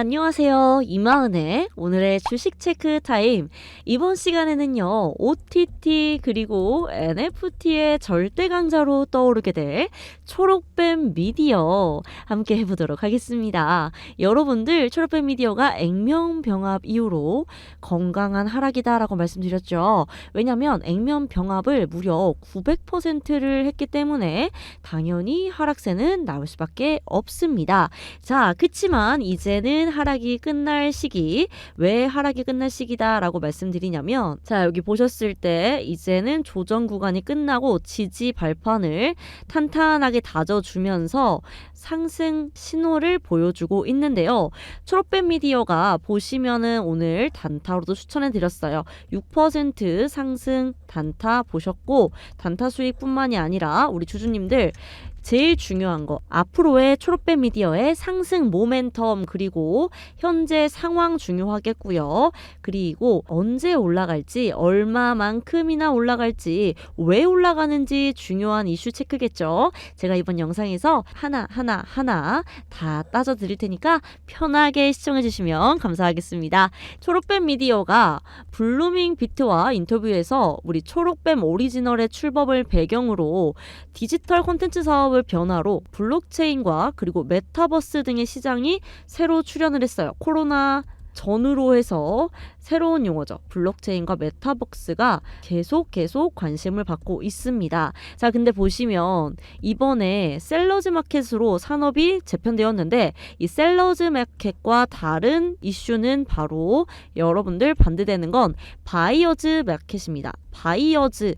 안녕하세요. 이마은의 오늘의 주식 체크 타임. 이번 시간에는요, OTT 그리고 NFT의 절대 강자로 떠오르게 될 초록뱀 미디어 함께 해보도록 하겠습니다. 여러분들 초록뱀 미디어가 액면병합 이후로 건강한 하락이다라고 말씀드렸죠. 왜냐면 액면병합을 무려 900%를 했기 때문에 당연히 하락세는 나올 수밖에 없습니다. 자, 그치만 이제는 하락이 끝날 시기. 왜 하락이 끝날 시기다라고 말씀드리냐면, 자, 여기 보셨을 때 이제는 조정 구간이 끝나고 지지 발판을 탄탄하게 다져주면서 상승 신호를 보여주고 있는데요. 초록뱀 미디어가 보시면은 오늘 단타로도 추천해 드렸어요. 6% 상승 단타 보셨고, 단타 수익뿐만이 아니라 우리 주주님들 제일 중요한 거 앞으로의 초록뱀 미디어의 상승 모멘텀 그리고 현재 상황 중요하겠고요. 그리고 언제 올라갈지 얼마만큼이나 올라갈지 왜 올라가는지 중요한 이슈 체크겠죠. 제가 이번 영상에서 하나 하나 하나 다 따져 드릴 테니까 편하게 시청해 주시면 감사하겠습니다. 초록뱀 미디어가 블루밍 비트와 인터뷰에서 우리 초록뱀 오리지널의 출범을 배경으로 디지털 콘텐츠 사업을 변화로 블록체인과 그리고 메타버스 등의 시장이 새로 출현을 했어요. 코로나 전후로 해서 새로운 용어죠. 블록체인과 메타버스가 계속 계속 관심을 받고 있습니다. 자, 근데 보시면 이번에 셀러즈 마켓으로 산업이 재편되었는데 이 셀러즈 마켓과 다른 이슈는 바로 여러분들 반대되는 건 바이어즈 마켓입니다. 바이어즈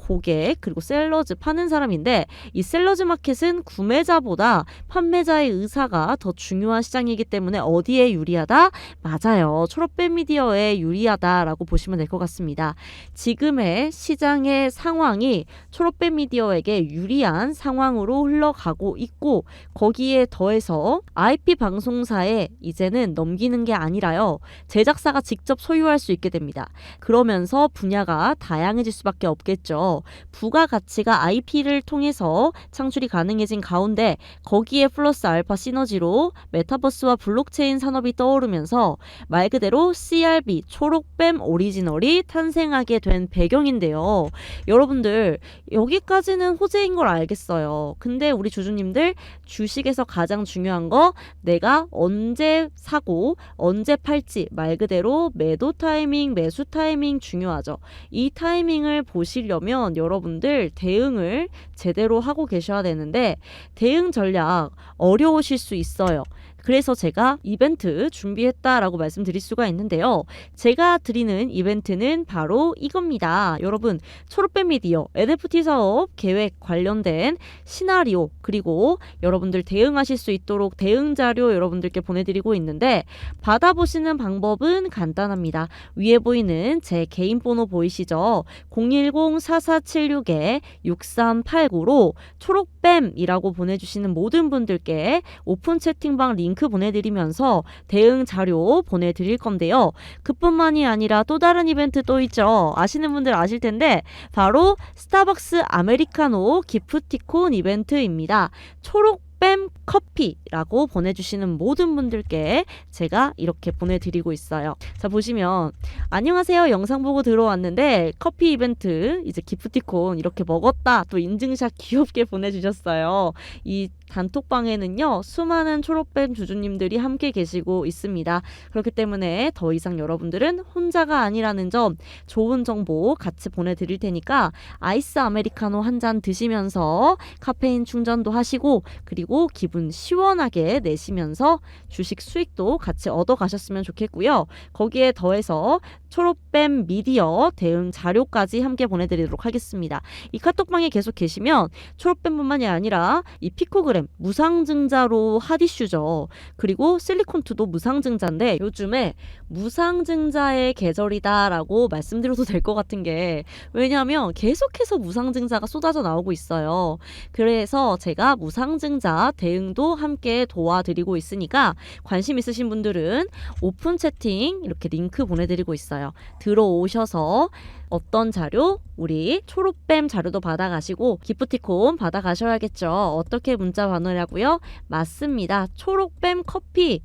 고객 그리고 셀러즈 파는 사람인데 이 셀러즈 마켓은 구매자보다 판매자의 의사가 더 중요한 시장이기 때문에 어디에 유리하다? 맞아요. 초록뱀 미디어에 유리하다라고 보시면 될 것 같습니다. 지금의 시장의 상황이 초록뱀 미디어에게 유리한 상황으로 흘러가고 있고 거기에 더해서 IP 방송사에 이제는 넘기는 게 아니라요. 제작사가 직접 소유할 수 있게 됩니다. 그러면서 분야가 다양해질 수밖에 없겠죠. 부가가치가 IP를 통해서 창출이 가능해진 가운데 거기에 플러스 알파 시너지로 메타버스와 블록체인 산업이 떠오르면서 말 그대로 CRB 초록뱀 오리지널이 탄생하게 된 배경인데요. 여러분들 여기까지는 호재인 걸 알겠어요. 근데 우리 주주님들 주식에서 가장 중요한 거 내가 언제 사고 언제 팔지 말 그대로 매도 타이밍 매수 타이밍 중요하죠. 이 타이밍을 보시려면 보면 여러분들 대응을 제대로 하고 계셔야 되는데 대응 전략 어려우실 수 있어요. 그래서 제가 이벤트 준비했다라고 말씀드릴 수가 있는데요. 제가 드리는 이벤트는 바로 이겁니다. 여러분, 초록뱀 미디어 NFT 사업 계획 관련된 시나리오 그리고 여러분들 대응하실 수 있도록 대응 자료 여러분들께 보내드리고 있는데 받아보시는 방법은 간단합니다. 위에 보이는 제 개인 번호 보이시죠? 010-4476-6389로 초록뱀이라고 보내주시는 모든 분들께 오픈 채팅방 링크 링크 보내드리면서 대응 자료 보내드릴 건데요. 그뿐만이 아니라 또 다른 이벤트 또 있죠. 아시는 분들 아실 텐데 바로 스타벅스 아메리카노 기프티콘 이벤트입니다. 초록 뺨 커피라고 보내주시는 모든 분들께 제가 이렇게 보내드리고 있어요. 자, 보시면, 안녕하세요. 영상 보고 들어왔는데, 커피 이벤트, 이제 기프티콘 이렇게 먹었다. 또 인증샷 귀엽게 보내주셨어요. 이 단톡방에는요, 수많은 초록뱀 주주님들이 함께 계시고 있습니다. 그렇기 때문에 더 이상 여러분들은 혼자가 아니라는 점 좋은 정보 같이 보내드릴 테니까 아이스 아메리카노 한 잔 드시면서 카페인 충전도 하시고 그리고 기분 시원하게 내시면서 주식 수익도 같이 얻어 가셨으면 좋겠고요. 거기에 더해서 초록뱀 미디어 대응 자료까지 함께 보내드리도록 하겠습니다. 이 카톡방에 계속 계시면 초록뱀뿐만이 아니라 이 피코그램 무상증자로 핫이슈죠. 그리고 실리콘투도 무상증자인데 요즘에 무상증자의 계절이다라고 말씀드려도 될 것 같은 게 왜냐하면 계속해서 무상증자가 쏟아져 나오고 있어요. 그래서 제가 무상증자 대응도 함께 도와드리고 있으니까 관심 있으신 분들은 오픈 채팅 이렇게 링크 보내드리고 있어요. 들어오셔서 어떤 자료? 우리 초록뱀 자료도 받아가시고 기프티콘 받아가셔야겠죠. 어떻게 문자 반응하고요? 맞습니다. 초록뱀 커피.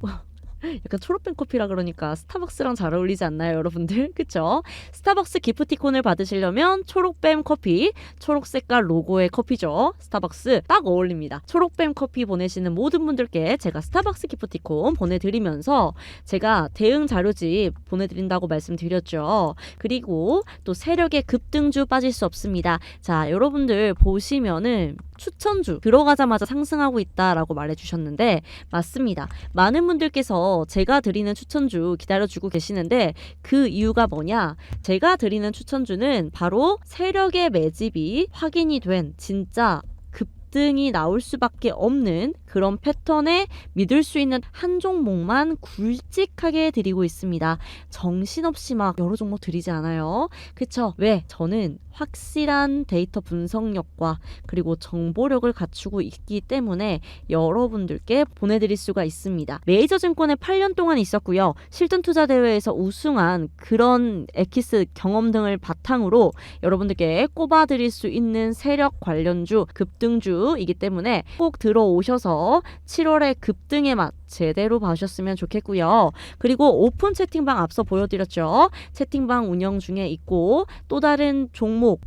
약간 초록뱀 커피라 그러니까 스타벅스랑 잘 어울리지 않나요, 여러분들? 그쵸? 스타벅스 기프티콘을 받으시려면 초록뱀 커피, 초록 색깔 로고의 커피죠. 스타벅스 딱 어울립니다. 초록뱀 커피 보내시는 모든 분들께 제가 스타벅스 기프티콘 보내드리면서 제가 대응 자료집 보내드린다고 말씀드렸죠. 그리고 또 세력의 급등주 빠질 수 없습니다. 자, 여러분들 보시면은 추천주 들어가자마자 상승하고 있다라고 말해주셨는데 맞습니다. 많은 분들께서 제가 드리는 추천주 기다려주고 계시는데 그 이유가 뭐냐? 제가 드리는 추천주는 바로 세력의 매집이 확인이 된 진짜 급등이 나올 수밖에 없는 그런 패턴에 믿을 수 있는 한 종목만 굵직하게 드리고 있습니다. 정신없이 막 여러 종목 드리지 않아요. 그쵸? 왜? 저는 확실한 데이터 분석력과 그리고 정보력을 갖추고 있기 때문에 여러분들께 보내드릴 수가 있습니다. 메이저 증권에 8년 동안 있었고요. 실전 투자 대회에서 우승한 그런 엑기스 경험 등을 바탕으로 여러분들께 꼽아드릴 수 있는 세력 관련주 급등주이기 때문에 꼭 들어오셔서 7월에 급등의 맛 제대로 봐주셨으면 좋겠고요. 그리고 오픈 채팅방 앞서 보여드렸죠. 채팅방 운영 중에 있고 또 다른 종목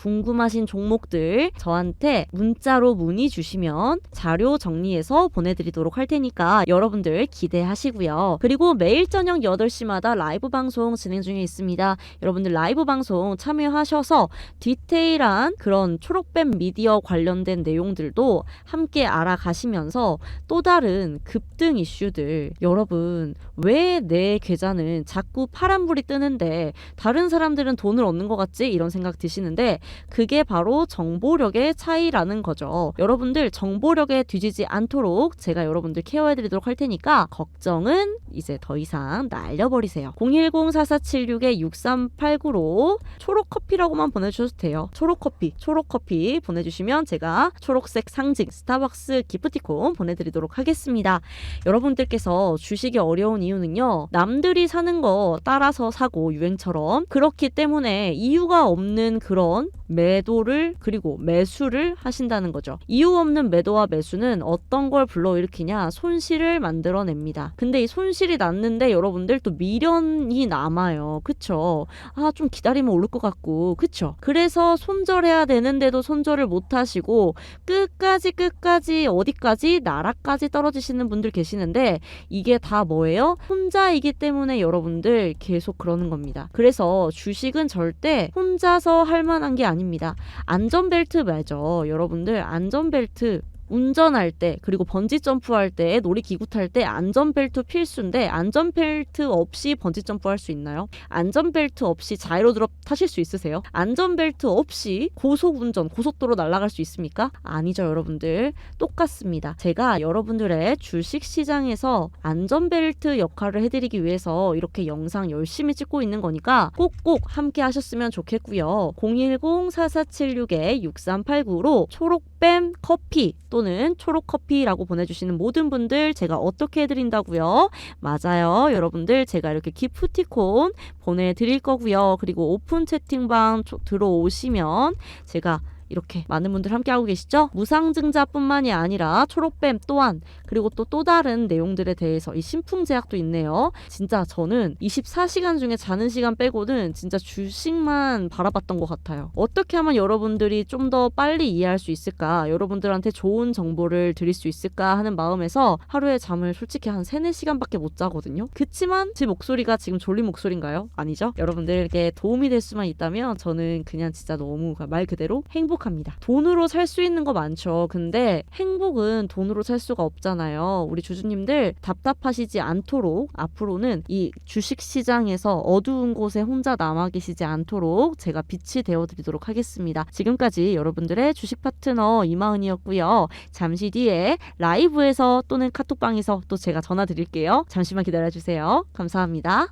궁금하신 종목들 저한테 문자로 문의 주시면 자료 정리해서 보내드리도록 할 테니까 여러분들 기대하시고요. 그리고 매일 저녁 8시마다 라이브 방송 진행 중에 있습니다. 여러분들 라이브 방송 참여하셔서 디테일한 그런 초록뱀 미디어 관련된 내용들도 함께 알아가시면서 또 다른 급등 이슈들 여러분 왜 내 계좌는 자꾸 파란불이 뜨는데 다른 사람들은 돈을 얻는 것 같지 이런 생각 드시는데 그게 바로 정보력의 차이라는 거죠. 여러분들 정보력에 뒤지지 않도록 제가 여러분들 케어해드리도록 할 테니까 걱정은 이제 더 이상 날려버리세요. 010-4476-6389로 초록커피라고만 보내주셔도 돼요. 초록커피, 초록커피 보내주시면 제가 초록색 상징 스타벅스 기프티콘 보내드리도록 하겠습니다. 여러분들께서 주식이 어려운 이유는요. 남들이 사는 거 따라서 사고 유행처럼 그렇기 때문에 이유가 없는 그런 매도를 그리고 매수를 하신다는 거죠. 이유 없는 매도와 매수는 어떤 걸 불러일으키냐? 손실을 만들어냅니다. 근데 이 손실이 났는데 여러분들 또 미련이 남아요. 그쵸? 아, 좀 기다리면 오를 것 같고. 그쵸? 그래서 손절해야 되는데도 손절을 못 하시고 끝까지 끝까지 어디까지 나라까지 떨어지시는 분들 계시는데 이게 다 뭐예요? 혼자이기 때문에 여러분들 계속 그러는 겁니다. 그래서 주식은 절대 혼자서 할 만한 게 아 닙니다. 안전벨트 말죠. 여러분들 안전벨트 운전할 때 그리고 번지 점프할 때 놀이 기구 탈 때 안전벨트 필수인데 안전벨트 없이 번지 점프할 수 있나요? 안전벨트 없이 자이로 드롭 타실 수 있으세요? 안전벨트 없이 고속 운전 고속도로 날아갈 수 있습니까? 아니죠 여러분들 똑같습니다. 제가 여러분들의 주식 시장에서 안전벨트 역할을 해드리기 위해서 이렇게 영상 열심히 찍고 있는 거니까 꼭꼭 함께 하셨으면 좋겠고요. 010-4476-6389로 초록뱀 커피 또는 초록커피라고 보내주시는 모든 분들 제가 어떻게 해드린다고요? 맞아요. 여러분들 제가 이렇게 기프티콘 보내드릴 거고요. 그리고 오픈 채팅방 들어오시면 제가 이렇게 많은 분들 함께하고 계시죠? 무상증자뿐만이 아니라 초록뱀 또한 그리고 또 또 다른 내용들에 대해서 이 신풍제약도 있네요. 진짜 저는 24시간 중에 자는 시간 빼고는 진짜 주식만 바라봤던 것 같아요. 어떻게 하면 여러분들이 좀 더 빨리 이해할 수 있을까? 여러분들한테 좋은 정보를 드릴 수 있을까 하는 마음에서 하루에 잠을 솔직히 한 3, 4시간밖에 못 자거든요. 그치만 제 목소리가 지금 졸린 목소리인가요? 아니죠? 여러분들에게 도움이 될 수만 있다면 저는 그냥 진짜 너무 말 그대로 행복합니다. 돈으로 살 수 있는 거 많죠. 근데 행복은 돈으로 살 수가 없잖아요. 우리 주주님들 답답하시지 않도록 앞으로는 이 주식 시장에서 어두운 곳에 혼자 남아 계시지 않도록 제가 빛이 되어 드리도록 하겠습니다. 지금까지 여러분들의 주식 파트너 이마은이었고요. 잠시 뒤에 라이브에서 또는 카톡방에서 또 제가 전화 드릴게요. 잠시만 기다려 주세요. 감사합니다.